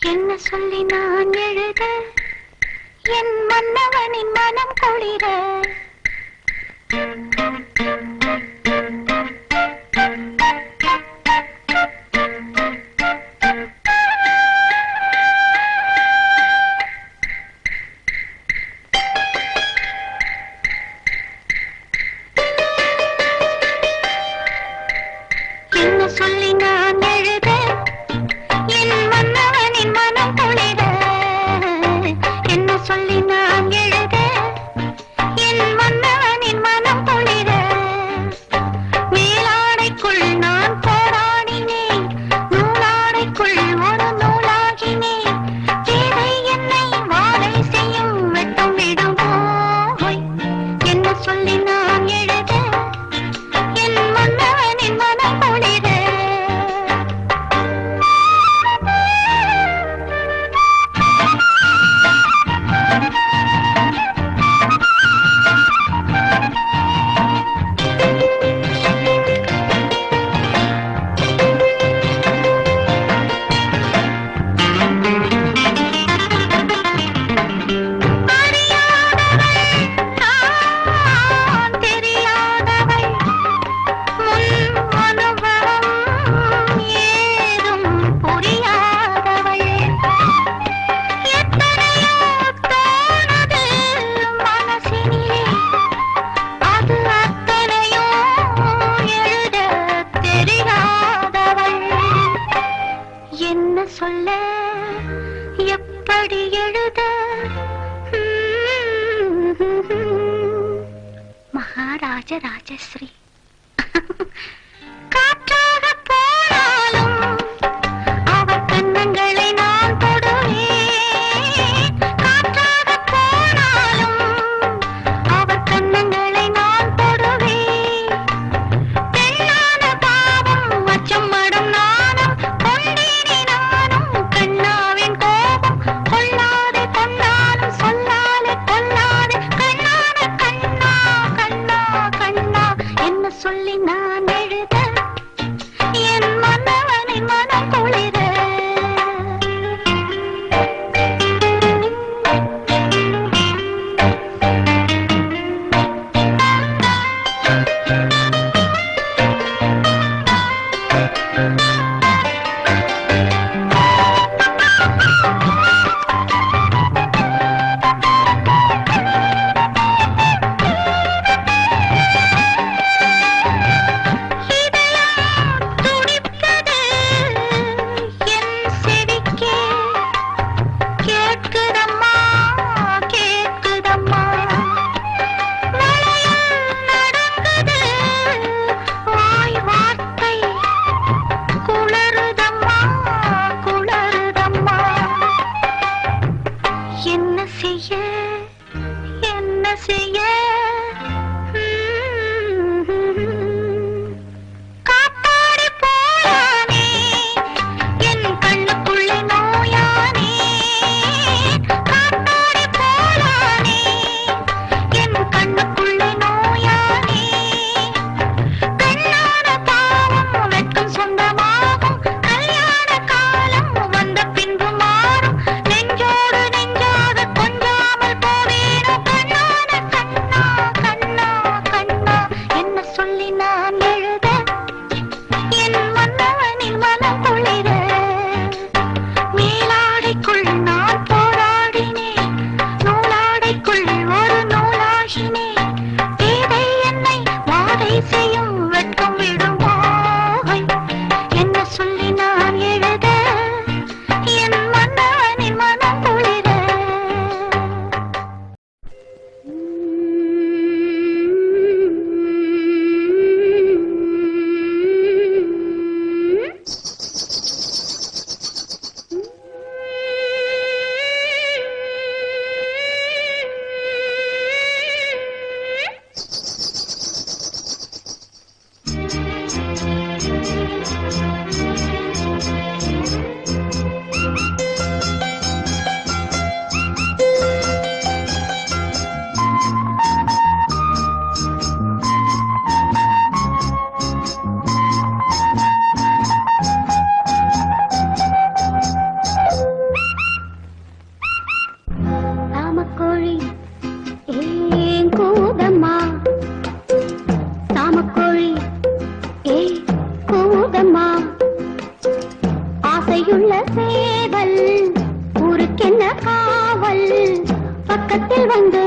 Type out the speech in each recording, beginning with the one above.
என்ன சொல்லி நான் எழுத? என் மன்னவனின் மனம் குளிர? ஆசையுள்ள சேவல் ஊருக்கென்ன காவல்? பக்கத்தில் வந்து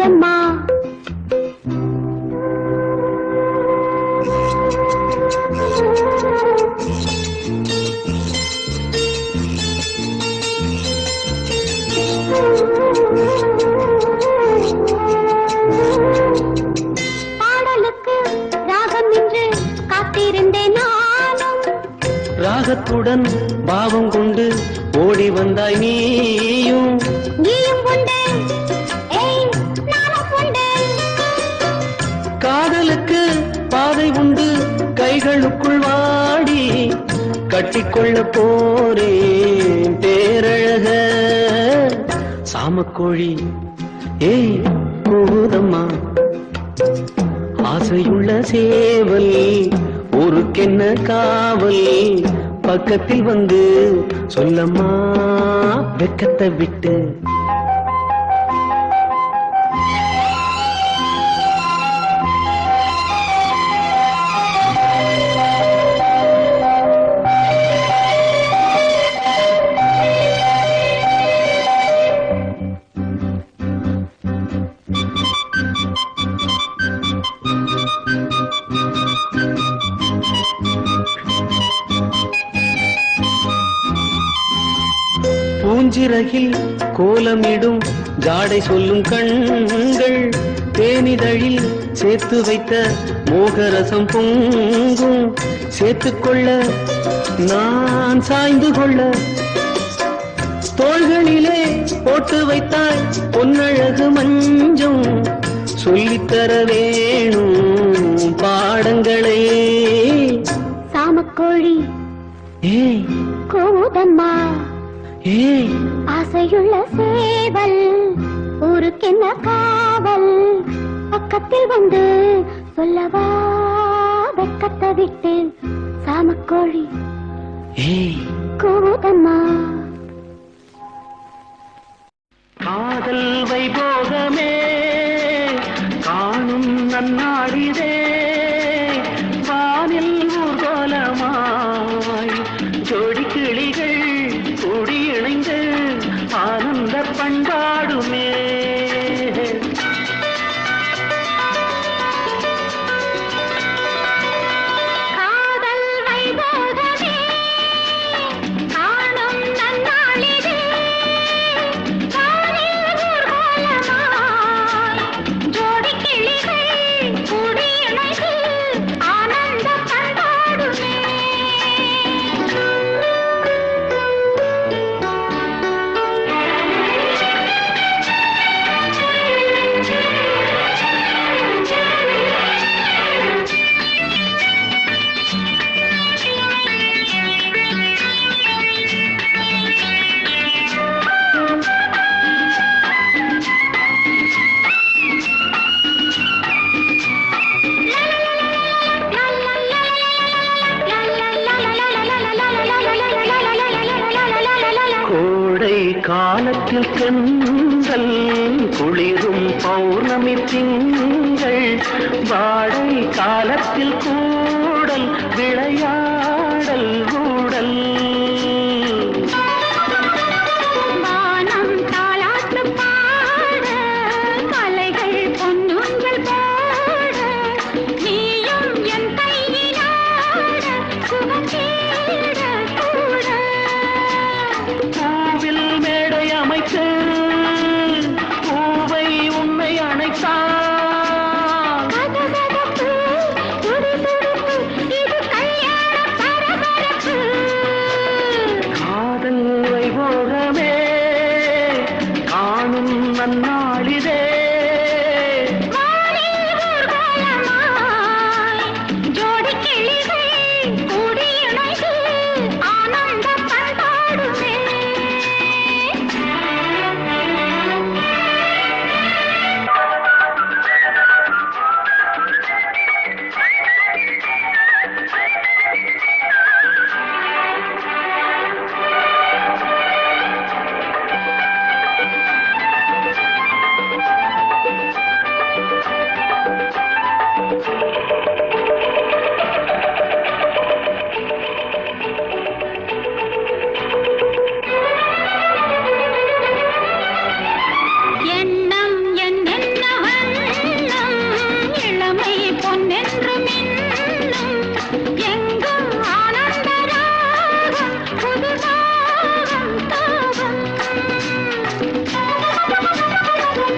கூதம்மா பாடலுக்கு ராகம் என்று காத்திருந்தேன் நானும். ராகத்துடன் பாவம் கொண்டு ஓடி வந்தாய் நீயும். நீயும் கொண்டு பாதை உண்டு கைகளுக்குள் வாடி கட்டிக்கொள்ள போறேன் பேரழக. சாமக்கோழி ஏய் கூதம்மா ஆசையுள்ள சேவல் ஊருக்கென்ன காவல்? பக்கத்தில் வந்து சொல்லம்மா வெக்கத்தை விட்டு. பூஞ்சிறகில் கோலமிடும் ஜாடை சொல்லும் கண்கள் தேனிதழில் சேர்த்து வைத்த மோகரசம் பொங்கும். சேர்த்துக்கொள்ள நான் சாய்ந்து கொள்ள தோள்களிலே போட்டு வைத்தாய் பொன்னழகு மஞ்சம். சொல்லித்தர வேணும் பாடங்களே. சாமக்கோழி. ஏய். கூதம்மா ஆசையுள்ள சேவல் ஊருக்கென்ன காவல்? பக்கத்தில் வந்து சொல்லவா? வெக்கத்தை விட்டு சாமக்கோழி. ஏய். கூதம்மா காதல் வைபோகமே காணும் நன்னாடிதே பண்பாடுமே திங்கள் வாடை காலத்தில் கூடல் விளையாடல் கூடல்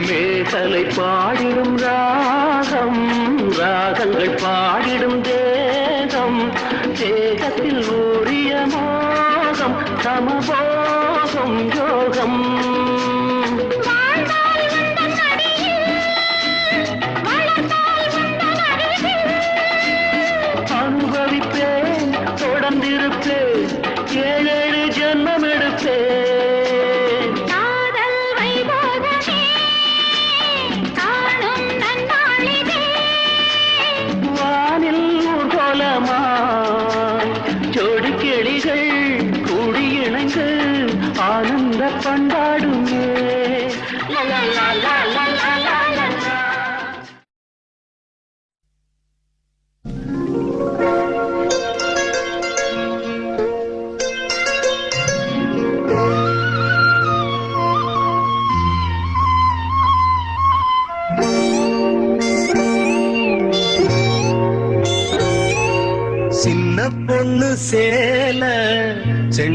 மேகலை பாடிடும் ராகம் ராகங்கள் பாடிடும் தேகம் தேகத்தில் ஊறிய மோகம் சமபோ போச்சு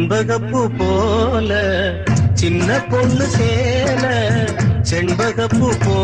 செண்பகப்பு போல சின்ன பொண்ணு சேல செண்பகப்பு போல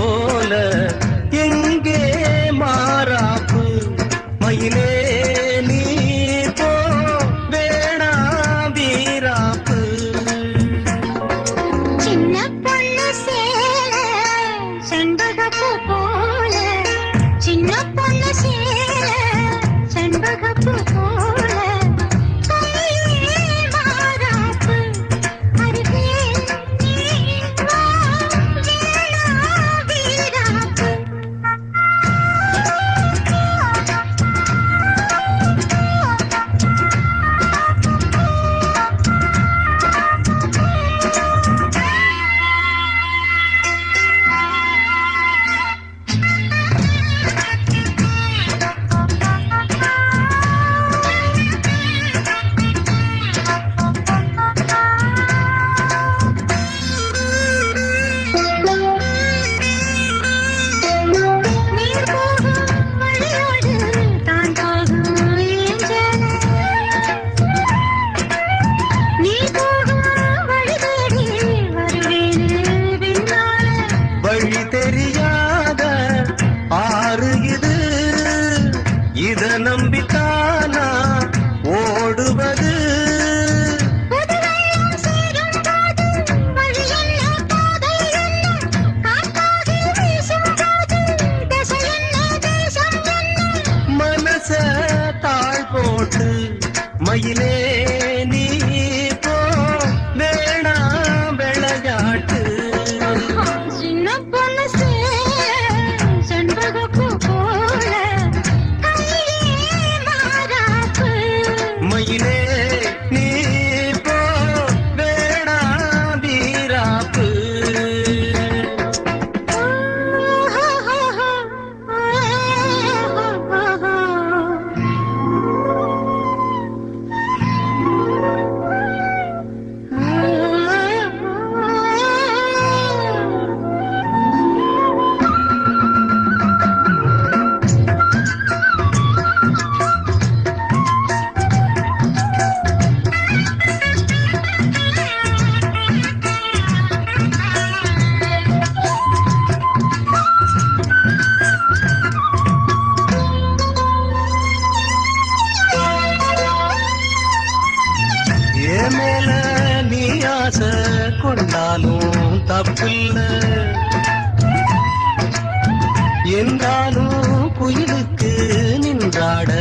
என்றாலும் குயிலுக்கு நின்றாட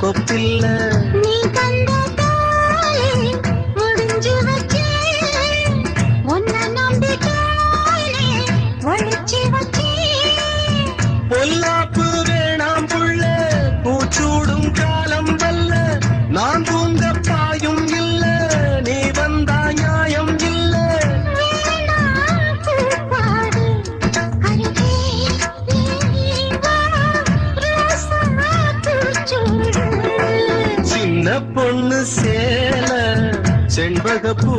கொப்பில்லை. பொண்ணு சேல செண்பகப்பு